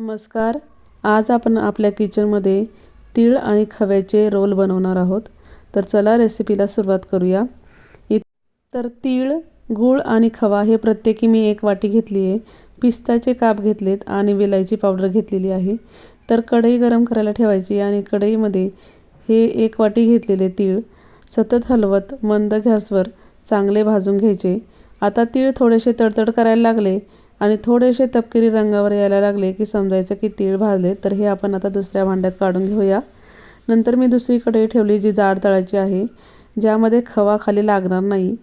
नमस्कार. आज आपण आपल्या किचनमध्ये तीळ आणि खव्याचे रोल बनवणार आहोत. तर चला रेसिपीला सुरुवात करूया. इ तर तीळ गूळ आणि खवा हे प्रत्येकी मी एक वाटी घेतली आहे. पिस्ताचे काप घेतलेत आणि विलायची पावडर घेतलेली आहे. तर कढई गरम करायला ठेवायची आणि कढईमध्ये हे एक वाटी घेतलेले तीळ सतत हलवत मंद गॅसवर चांगले भाजून घ्यायचे. आता तीळ थोडेसे तडतड करायला लागले. आणि थोडेसे तपकिरी रंगावर यायला लागले की समजायचं की तीळ भाजले तर हे आपण आता दुसऱ्या भांड्यात काढून घेऊया. नंतर मी दुसरी कढई ठेवली जी जाड तळाची आहे ज्यामध्ये खवा खाली लागणार नाही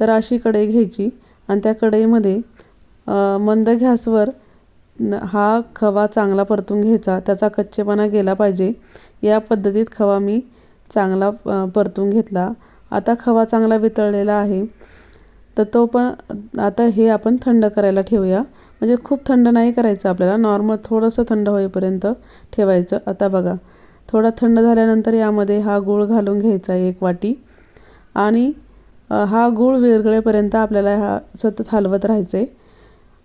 तर अशी कढई घ्यायची. आणि त्या कढईमध्ये मंद गॅसवर हा खवा चांगला परतून घ्यायचा. त्याचा कच्चेपणा गेला पाहिजे. या पद्धतीत खवा मी चांगला परतून घेतला. आता खवा चांगला वितळलेला आहे. तर तो पण आता हे आपण थंड करायला ठेवूया. म्हणजे खूप थंड नाही करायचं आपल्याला. नॉर्मल थोडंसं थंड होईपर्यंत ठेवायचं. आता बघा थोडा थंड झाल्यानंतर यामध्ये हा गूळ घालून घ्यायचा एक वाटी. आणि हा गूळ विरघळेपर्यंत आपल्याला हा सतत हलवत राहायचं आहे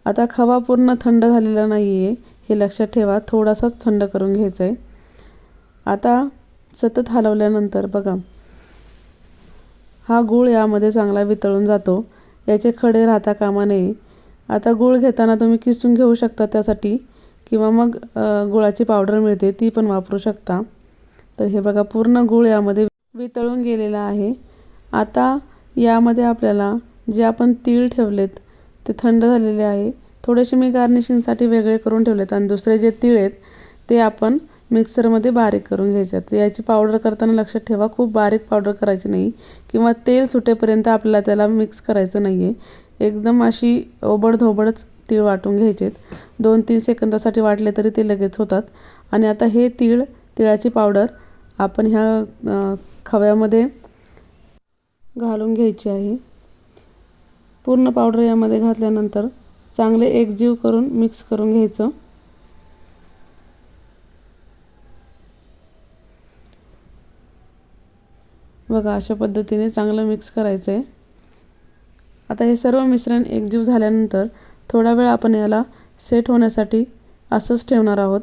आता खवा पूर्ण थंड झालेला नाही आहे हे लक्षात ठेवा. थोडासाच थंड करून घ्यायचं आहे आता सतत हलवल्यानंतर बघा हा गूळ यामध्ये चांगला वितळून जातो. याचे खडे राहता कामा नये. आता गूळ घेताना तुम्ही किसून घेऊ शकता त्यासाठी किंवा मग गुळाची पावडर मिळते ती पण वापरू शकता. तर हे बघा पूर्ण गूळ यामध्ये वितळून गेलेला आहे. आता यामध्ये आपल्याला जे आपण तीळ ठेवलेत ते थंड झालेले आहे. थोडेसे मी गार्निशिंगसाठी वेगळे करून ठेवलेत आणि दुसरे जे तीळ आहेत ते आपण मिक्सरमध्ये बारीक करून घ्यायचे. तर याची पावडर करताना लक्षात ठेवा खूप बारीक पावडर करायची नाही. किंवा तेल सुटेपर्यंत आपल्याला त्याला मिक्स करायचं नाही आहे एकदम अशी ओबडधोबडच तीळ वाटून घ्यायचेत दोन तीन सेकंदासाठी वाटले तरी ते लगेच होतात. आणि आता हे तीळ तिळाची पावडर आपण ह्या खव्यामध्ये घालून घ्यायची आहे. पूर्ण पावडर यामध्ये घातल्यानंतर चांगले एकजीव करून मिक्स करून घ्यायचं. बघा अशा पद्धतीने चांगलं मिक्स करायचं आहे आता हे सर्व मिश्रण एकजीव झाल्यानंतर थोडा वेळ आपण याला सेट होण्यासाठी असंच ठेवणार आहोत.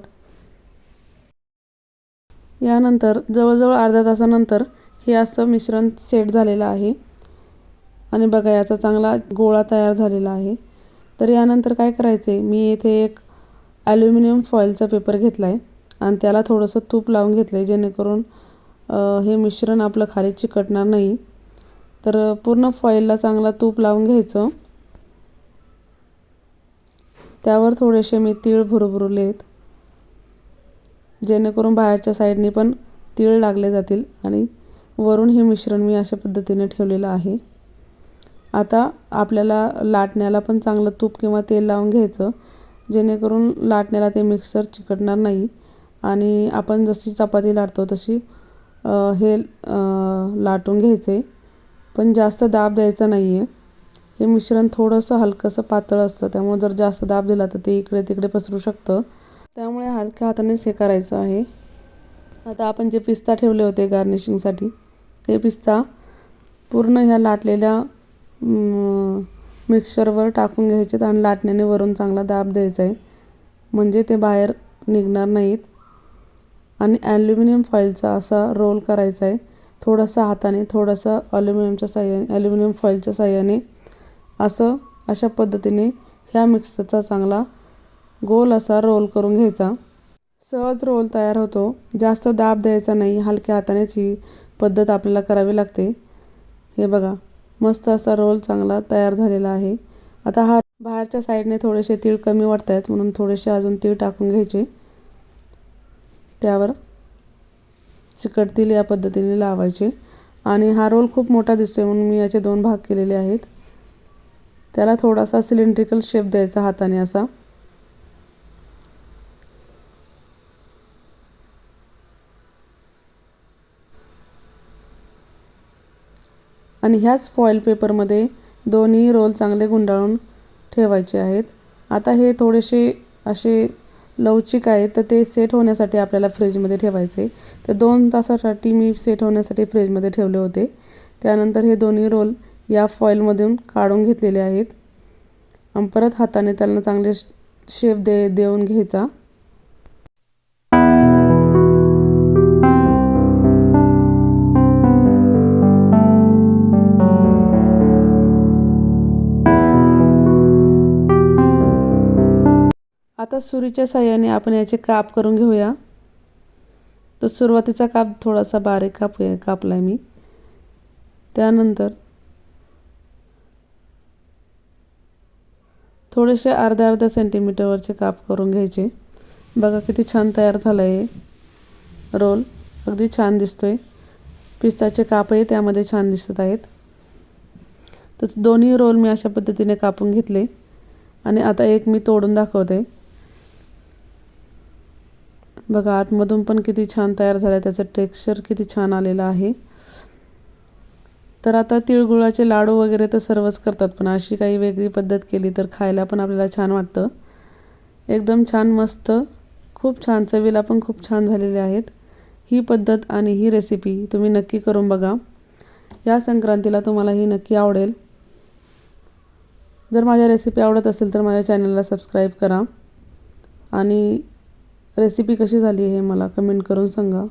यानंतर जवळजवळ अर्ध्या तासानंतर हे असं मिश्रण सेट झालेलं आहे. आणि बघा याचा चांगला गोळा तयार झालेला आहे. तर यानंतर काय करायचं आहे मी येथे एक ॲल्युमिनियम फॉईलचा पेपर घेतला आहे आणि त्याला थोडंसं तूप लावून घेतलं आहे जेणेकरून हे मिश्रण आपलं खाली चिकटणार नाही. तर पूर्ण फॉईलला चांगला तूप लावून घ्यायचं. त्यावर थोडेसे मी तीळ भुरभुरलेत. जेणेकरून बाहेरच्या साईडने पण तीळ लागले जातील आणि वरून हे मिश्रण मी अशा पद्धतीने ठेवलेलं आहे. आता आपल्याला लाटण्याला पण चांगलं तूप किंवा तेल लावून घ्यायचं. जेणेकरून लाटण्याला ते मिक्सर चिकटणार नाही. आणि आपण जशी चपाती लाटतो तशी हे लाटून घ्यायचे. पण जास्त दाब द्यायचा नाही आहे हे मिश्रण थोडंसं हलकंसं पातळ असतं. त्यामुळे जर जास्त दाब दिला तर ते इकडे तिकडे पसरू शकतं. त्यामुळे हलक्या हातानेच हे करायचं आहे. आता आपण जे पिस्ता ठेवले होते गार्निशिंगसाठी ते पिस्ता पूर्ण ह्या लाटलेल्या मिक्सरवर टाकून घ्यायचे आणि लाटण्याने वरून चांगला दाब द्यायचा आहे म्हणजे ते बाहेर निघणार नाहीत. आणि ॲल्युमिनियम फॉईलचा असा रोल करायचा आहे. थोडंसं हाताने थोडंसं ॲल्युमिनियमच्या साह्याने ॲल्युमिनियम फॉईलच्या साह्याने असं अशा पद्धतीने ह्या मिक्सरचा चांगला गोल असा रोल करून घ्यायचा. सहज रोल तयार होतो. जास्त दाब द्यायचा नाही. हलक्या हातानेच ही पद्धत आपल्याला करावी लागते. हे बघा मस्त असा रोल चांगला तयार झालेला आहे. आता हा बाहेरच्या साईडने थोडेसे तीळ कमी वाटत आहेत म्हणून थोडेसे अजून तीळ टाकून घ्यायचे. त्यावर चिकटतील या पद्धतीने लावायचे. आणि हा रोल खूप मोठा दिसतोय म्हणून मी याचे दोन भाग केलेले आहेत. त्याला थोडासा सिलेंड्रिकल शेप द्यायचा हाताने असा. आणि ह्याच फॉईल पेपरमध्ये दोन्ही रोल चांगले गुंडाळून ठेवायचे आहेत. आता हे थोडेसे असे लवचिक आहे तर ते सेट होण्यासाठी आपल्याला फ्रीजमध्ये ठेवायचे. तर दोन तासासाठी मी सेट होण्यासाठी फ्रीजमध्ये ठेवले होते. त्यानंतर हे दोन्ही रोल या फॉईलमधून काढून घेतलेले आहेत. आणि परत हाताने त्यांना चांगले शेप दे देऊन घ्यायचा. आता सुरीच्या साह्याने आपण याचे काप करून घेऊया. तर सुरुवातीचा काप थोडासा बारीक कापूया कापला आहे मी. त्यानंतर थोडेसे अर्ध्या अर्ध्या सेंटीमीटरवरचे काप करून घ्यायचे. बघा किती छान तयार झालं आहे रोल अगदी छान दिसतो आहे पिस्ताचे कापही त्यामध्ये छान दिसत आहेत. तर दोन्ही रोल मी अशा पद्धतीने कापून घेतले. आणि आता एक मी तोडून दाखवते. बघा आतमधून पण किती छान तयार झालं आहे त्याचं टेक्स्चर किती छान आलेलं आहे. तर आता तिळगुळाचे लाडू वगैरे तर सर्वच करतात पण अशी काही वेगळी पद्धत केली तर खायला पण आपल्याला छान वाटतं. एकदम छान मस्त खूप छान चवीला पण खूप छान झालेले आहेत. ही पद्धत आणि ही रेसिपी तुम्ही नक्की करून बघा. या संक्रांतीला तुम्हाला ही नक्की आवडेल. जर माझ्या रेसिपी आवडत असेल तर माझ्या चॅनलला सबस्क्राईब करा. आणि रेसिपी कशी झाली हे मला कमेंट करून सांगा.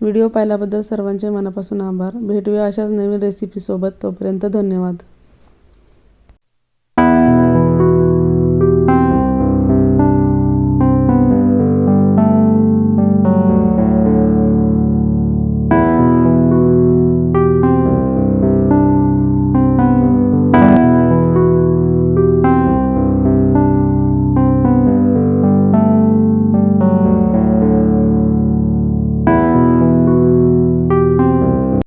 व्हिडिओ पाहिल्याबद्दल सर्वांचे मनापासून आभार. भेटूया अशाच नवीन रेसिपीसोबत तोपर्यंत धन्यवाद.